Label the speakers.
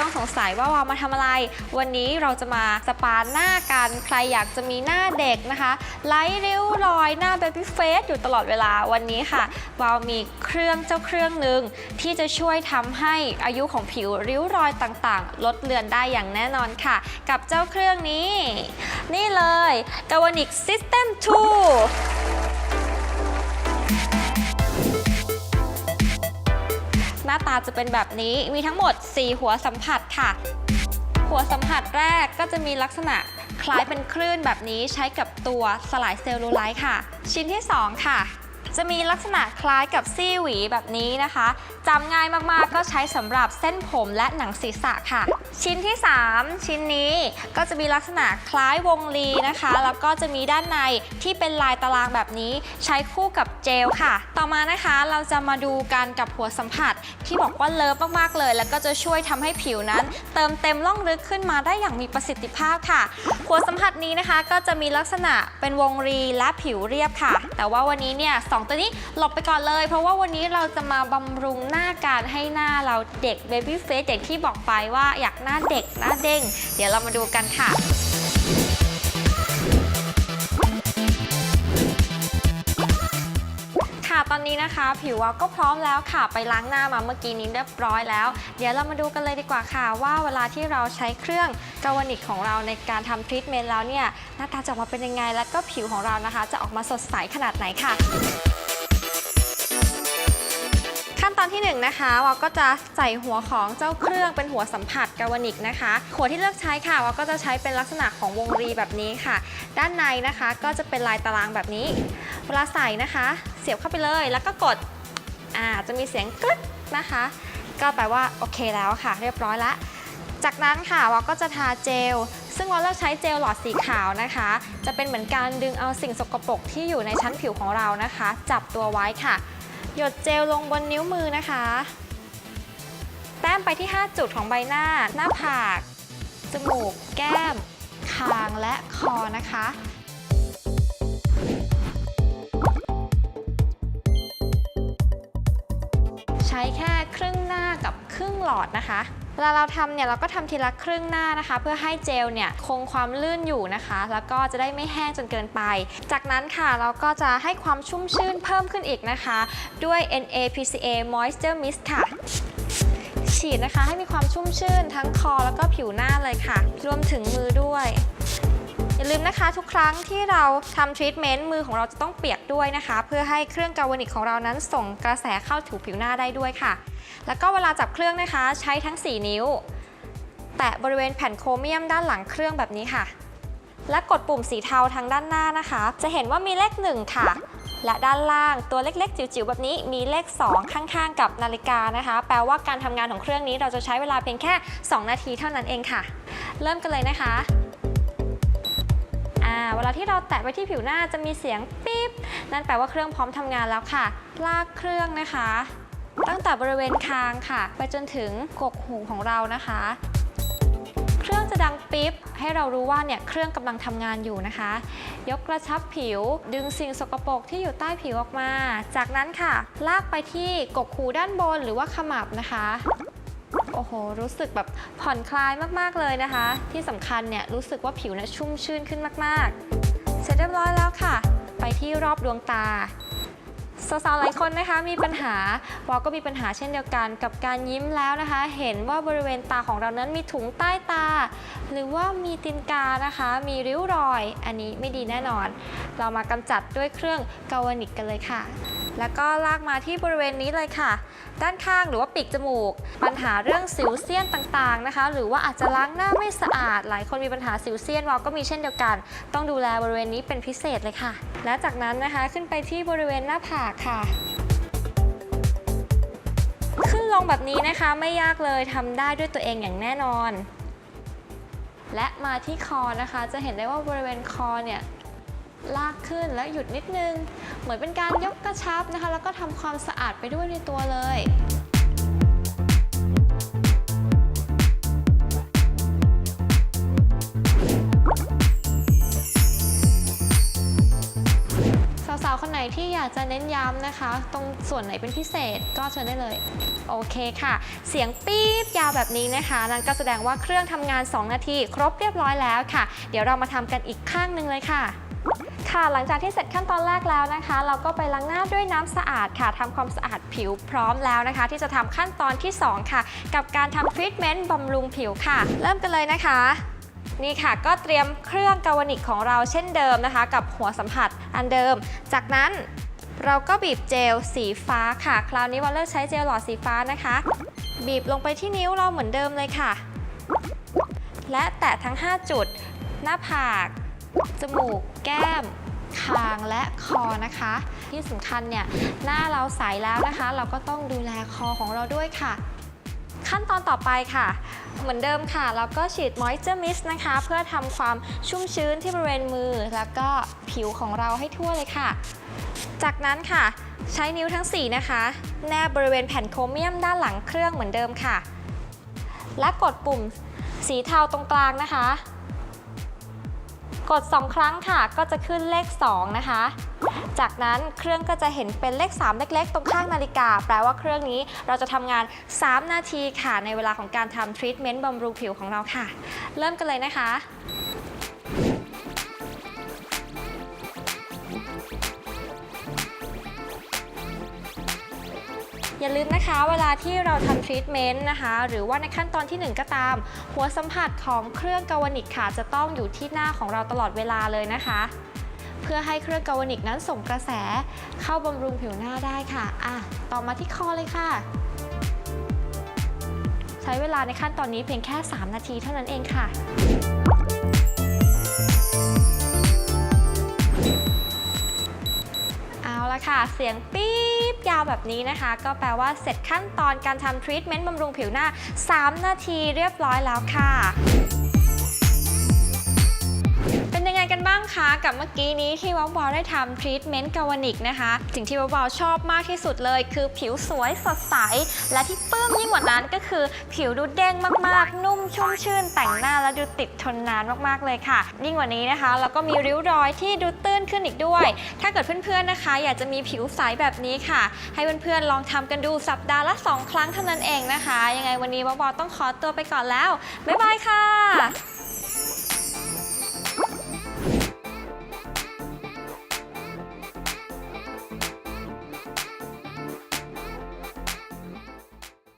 Speaker 1: ต้องสงสัยว่าวาวมาทำอะไร วันนี้เราจะมาสปาหน้ากัน ใครอยากจะมีหน้าเด็กนะคะไร้ริ้วรอยหน้าเบบี้เฟสอยู่ตลอดเวลาวันนี้ค่ะ วาวมีเครื่องเจ้าเครื่องหนึ่งที่จะช่วยทำให้อายุของผิวริ้วรอยต่างๆ ลดเลือนได้อย่างแน่นอนค่ะ กับเจ้าเครื่องนี้ นี่เลย g a v a n i c System 2หน้าตาจะเป็นแบบนี้มีทั้งหมด 4 หัวสัมผัสค่ะ หัวสัมผัสแรกก็จะมีลักษณะคล้ายเป็นคลื่นแบบนี้ใช้กับตัวสลายเซลลูไลท์ค่ะ ชิ้นที่ 2 ค่ะ จะมีลักษณะคล้ายกับซี่หวีแบบนี้นะคะจำง่ายมากๆก็ใช้สำหรับเส้นผมและหนังศีรษะค่ะ ชิ้นที่ 3 ชิ้นนี้ก็จะมีลักษณะคล้ายวงลีนะคะ แล้วก็จะมีด้านในที่เป็นลายตารางแบบนี้ ใช้คู่กับเจลค่ะ ต่อมานะคะเราจะมาดูกันกับหัวสัมผัส ที่บอกว่าเลิฟมากๆเลย แล้วก็จะช่วยทำให้ผิวนั้น เติมเต็มร่องลึกขึ้นมาได้อย่างมีประสิทธิภาพค่ะ หัวสัมผัสนี้นะคะก็จะมีลักษณะเป็นวงรีและผิวเรียบค่ะ แต่ว่าวันนี้เนี่ยสองตัวนี้หลบไปก่อนเลย เพราะว่าวันนี้เราจะมาบำรุงหน้าการให้หน้าเราเด็ก Baby Face อย่างที่บอกไปว่าอยากหน้าเด็กหน้าเด้ง เดี๋ยวเรามาดูกันค่ะค่ะตอนนี้นะคะ ผิววาวก็พร้อมแล้วค่ะไปล้างหน้ามาเมื่อกี้นี้เรียบร้อยแล้ว เดี๋ยวเรามาดูกันเลยดีกว่าค่ะ ว่าเวลาที่เราใช้เครื่องกาวนิกของเราในการทำทรีทเมนต์แล้วเนี่ยหน้าตาจะออกมาเป็นยังไง แล้วก็ผิวของเรานะคะ จะออกมาสดใสขนาดไหนค่ะ อนที่1นงนะคะวาก็จะใส่หัวของเจ้าเครื่องเป็นหัวสัมผัสกาวานิกนะคะ หัวที่เลือกใช้ค่ะวาก็จะใช้เป็นลักษณะของวงรีแบบนี้ค่ะ ด้านในนะคะก็จะเป็นลายตารางแบบนี้ เวลาใส่นะคะ เสียบเข้าไปเลยแล้วก็กดอ่าจะมีเสียงกรึ๊ดนะคะ ก็แปลว่าโอเคแล้วค่ะ เรียบร้อยแล้วจากนั้นค่ะวาก็จะทาเจล ซึ่งวาเลือกใช้เจลหลอดสีขาวนะคะ จะเป็นเหมือนการดึงเอาสิ่งสกปรกที่อยู่ในชั้นผิวของเรานะคะ จับตัวไว้ค่ะ หยดเจลลงบนนิ้วมือนะคะ แต้มไปที่ 5 จุดของใบหน้า หน้าผาก จมูก แก้ม คางและคอนะคะ ใช้แค่ครึ่งหน้ากับ ครึ่งหลอดนะคะเวลาเราทำเนี่ยเราก็ทำทีละครึ่งหน้านะคะ เพื่อให้เจลเนี่ยคงความลื่นอยู่นะคะ แล้วก็จะได้ไม่แห้งจนเกินไป จากนั้นค่ะเราก็จะให้ความชุ่มชื่นเพิ่มขึ้นอีกนะคะ ด้วย NAPCA Moisture Mist ค่ะฉีดนะคะให้มีความชุ่มชื่นทั้งคอแล้วก็ผิวหน้าเลยค่ะ รวมถึงมือด้วย อย่าลืมนะคะทุกครั้งที่เราทำทรีทเมนต์มือของเราจะต้องเปียกด้วยนะคะ เพื่อให้เครื่องกาวานิกของเรานั้นส่งกระแสเข้าถูผิวหน้าได้ด้วยค่ะ แล้วก็เวลาจับเครื่องนะคะใช้ทั้ง 4 นิ้ว แตะบริเวณแผ่นโครเมียมด้านหลังเครื่องแบบนี้ค่ะ และกดปุ่มสีเทาทางด้านหน้านะคะ จะเห็นว่ามีเลข 1 ค่ะและด้านล่างตัวเล็กๆ จิ๋วๆ แบบนี้มีเลข 2 ข้างๆ กับนาฬิกานะคะ แปลว่าการทำงานของเครื่องนี้เราจะใช้เวลาเพียงแค่ 2 นาทีเท่านั้นเองค่ะ เริ่มกันเลยนะคะ เวลาที่เราแตะไปที่ผิวหน้าจะมีเสียงปี๊บ นั่นแปลว่าเครื่องพร้อมทำงานแล้วค่ะ ลากเครื่องนะคะ ตั้งแต่บริเวณคางค่ะ ไปจนถึงกกหูของเรานะคะ เครื่องจะดังปิ๊บ ให้เรารู้ว่าเนี่ยเครื่องกำลังทำงานอยู่นะคะ ยกกระชับผิว ดึงสิ่งสกปรกที่อยู่ใต้ผิวออกมา จากนั้นค่ะ ลากไปที่กกหูด้านบนหรือว่าขมับนะคะ อ้โห รู้สึกแบบผ่อนคลายมากๆเลยนะคะ ที่สำคัญเนี่ยรู้สึกว่าผิวเนี่ยชุ่มชื่นขึ้นมากๆ เสร็จเรียบร้อยแล้วค่ะ ไปที่รอบดวงตาสาวๆหลายคนนะคะมีปัญหาวอก็มีปัญหาเช่นเดียวกันกับการยิ้มแล้วนะคะ เห็นว่าบริเวณตาของเรานั้นมีถุงใต้ตา หรือว่ามีตินกานะคะ มีริ้วรอย อันนี้ไม่ดีแน่นอน เรามากำจัดด้วยเครื่องกาวนิกกันเลยค่ะ แล้วก็ลากมาที่บริเวณนี้เลยค่ะ ด้านข้างหรือว่าปีกจมูก ปัญหาเรื่องสิวเซียนต่างๆนะคะ หรือว่าอาจจะล้างหน้าไม่สะอาด หลายคนมีปัญหาสิวเซียนวอก็มีเช่นเดียวกัน ต้องดูแลบริเวณนี้เป็นพิเศษเลยค่ะ และจากนั้นนะคะขึ้นไปที่บริเวณหน้าผากค่ะขึ้นลงแบบนี้นะคะไม่ยากเลยทำได้ด้วยตัวเองอย่างแน่นอน และมาที่คอนะคะ จะเห็นได้ว่าบริเวณคอเนี่ย ลากขึ้นแล้วหยุดนิดนึง เหมือนเป็นการยกกระชับนะคะ แล้วก็ทำความสะอาดไปด้วยในตัวเลยสาวๆ คนไหนที่อยากจะเน้นย้ำนะคะ ตรงส่วนไหนเป็นพิเศษก็เชิญได้เลย โอเคค่ะ เสียงปี๊บยาวแบบนี้นะคะ นั่นก็แสดงว่าเครื่องทำงาน 2 นาที ครบเรียบร้อยแล้วค่ะ เดี๋ยวเรามาทำกันอีกข้างหนึ่งเลยค่ะ ค่ะหลังจากที่เสร็จขั้นตอนแรกแล้วนะคะ เราก็ไปล้างหน้าด้วยน้ำสะอาดค่ะทำความสะอาดผิวพร้อมแล้วนะคะ ที่จะทำขั้นตอนที่ 2 ค่ะ กับการทำทรีทเมนต์บำรุงผิวค่ะ เริ่มกันเลยนะคะนี่ค่ะก็เตรียมเครื่องกาวนิกของเราเช่นเดิมนะคะ กับหัวสัมผัสอันเดิม จากนั้นเราก็บีบเจลสีฟ้าค่ะ คราวนี้วอลเลอร์ใช้เจลหลอดสีฟ้านะคะ บีบลงไปที่นิ้วเราเหมือนเดิมเลยค่ะ และแตะทั้ง 5 จุด หน้าผาก จมูก แก้ม คางและคอนะคะ ที่สำคัญเนี่ยหน้าเราใสแล้วนะคะ เราก็ต้องดูแลคอของเราด้วยค่ะ ขั้นตอนต่อไปค่ะ เหมือนเดิมค่ะ เราก็ฉีด Moisture Mist นะคะ เพื่อทำความชุ่มชื้นที่บริเวณมือ แล้วก็ผิวของเราให้ทั่วเลยค่ะ จากนั้นค่ะใช้นิ้วทั้ง 4 นะคะ แนบบริเวณแผ่นโครเมียมด้านหลังเครื่องเหมือนเดิมค่ะ และกดปุ่มสีเทาตรงกลางนะคะ กด 2 ครั้งค่ะ ก็จะขึ้นเลข 2 นะคะ จากนั้นเครื่องก็จะเห็นเป็นเลข 3 เล็ก ๆ ตรงข้างนาฬิกา แปลว่าเครื่องนี้เราจะทำงาน 3 นาทีค่ะ ในเวลาของการทำทรีทเมนต์บำรุงผิวของเราค่ะ เริ่มกันเลยนะคะ อย่าลืมนะคะเวลาที่เราทำทรีทเมนต์นะคะ หรือว่าในขั้นตอนทีหนึ่1 ก็ตาม หัวสัมผัสของเครื่องกาวนิกค่ะ จะต้องอยู่ที่หน้าของเราตลอดเวลาเลยนะคะ เพื่อให้เครื่องกาวนิกนั้นส่งกระแสเข้าบำรุงผิวหน้าได้ค่ะอะ ต่อมาที่คอเลยค่ะ ใช้เวลาในขั้นตอนนี้เพียงแค่ 3 นาทีเท่านั้นเองค่ะเอาละค่ะ เสียงปี๊ บยาวแบบนี้นะคะ ก็แปลว่าเสร็จขั้นตอนการทำทรีทเมนต์บำรุงผิวหน้า 3 นาทีเรียบร้อยแล้วค่ะ บ้างคะกับเมื่อกี้นี้ที่ว้าวาวได้ทำทรีทเมนต์กาวนิกนะคะ สิ่งที่ว้าวาวชอบมากที่สุดเลย คือผิวสวยสดใส และที่ปลื้มยิ่งกว่านั้นก็คือผิวดูเด้งมากๆ นุ่มชุ่มชื่น แต่งหน้าแล้วดูติดทนนานมากๆเลยค่ะ ยิ่งกว่านี้นะคะแล้วก็มีริ้วรอยที่ดูตื้นขึ้นอีกด้วย ถ้าเกิดเพื่อนๆนะคะ อยากจะมีผิวใสแบบนี้ค่ะ ให้เพื่อนๆลองทำกันดูสัปดาห์ละ 2 ครั้งเท่านั้นเองนะคะ ยังไงวันนี้ว้าวาวต้องขอตัวไปก่อนแล้วบ๊ายบายค่ะ